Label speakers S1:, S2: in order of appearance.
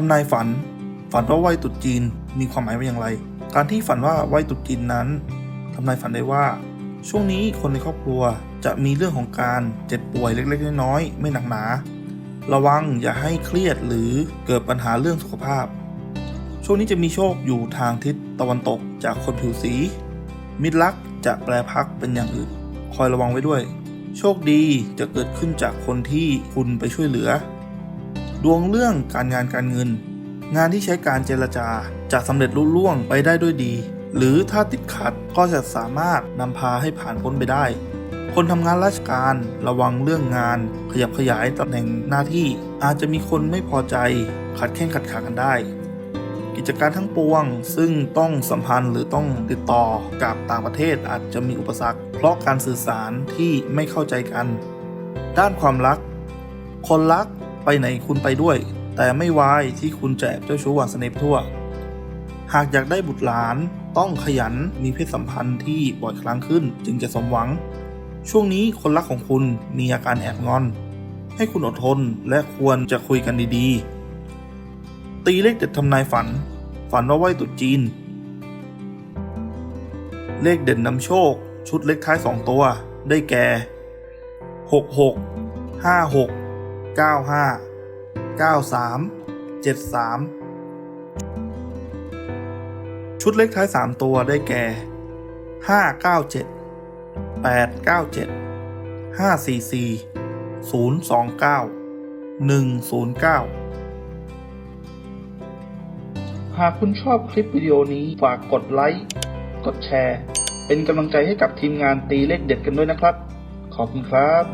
S1: ทำนายฝัน ฝันว่าไหวตรุษจีนมีความหมายว่าอย่างไร การที่ฝันว่าไหวตรุษจีนนั้นทำนายฝันได้ว่า ช่วงนี้คนในครอบครัวจะมีเรื่องของการเจ็บป่วยเล็กๆน้อยๆไม่หนักหนา ระวังอย่าให้เครียดหรือเกิดปัญหาเรื่องสุขภาพ ช่วงนี้จะมีโชคอยู่ทางทิศตะวันตกจากคนผิวสี มิตรรักจะแปลพักเป็นอย่างอื่น คอยระวังไว้ด้วย โชคดีจะเกิดขึ้นจากคนที่คุณไปช่วยเหลือ ดวงเรื่องการงานการเงิน งานที่ใช้การเจรจาจะสำเร็จลุล่วงไปได้ด้วยดี หรือถ้าติดขัดก็จะสามารถนำพาให้ผ่านพ้นไปได้ คนทำงานราชการระวังเรื่องงาน ขยับขยายตำแหน่งหน้าที่อาจจะมีคนไม่พอใจ ขัดแข้งขัดขากันได้ กิจการทั้งปวง ซึ่งต้องสัมพันธ์หรือต้องติดต่อกับต่างประเทศอาจจะมีอุปสรรค เพราะการสื่อสารที่ไม่เข้าใจกัน ด้านความรัก คนรัก ไปไหนคุณไปด้วย แต่ไม่วายที่คุณแอบเจ้าชู้หวานเสน่ห์ไปทั่ว หากอยากได้บุตรหลานต้องขยันมีเพศสัมพันธ์ที่บ่อยครั้งขึ้นจึงจะสมหวัง ช่วงนี้คนรักของคุณมีอาการแอบงอน ให้คุณอดทนและควรจะคุยกันดีๆ ตีเลขเด็ดทำนายฝัน ฝันว่าไหวตรุษจีน เลขเด่นนำโชค ชุดเลขท้าย2ตัว ได้แก่ 66 56 95 93 73 ชุดเลขท้าย 3 ตัวได้แก่ 597 897 544 029 109หากคุณชอบคลิปวิดีโอนี้ฝากกดไลค์ กดแชร์ เป็นกำลังใจให้กับทีมงานตีเลขเด็ดกันด้วยนะครับ ขอบคุณครับ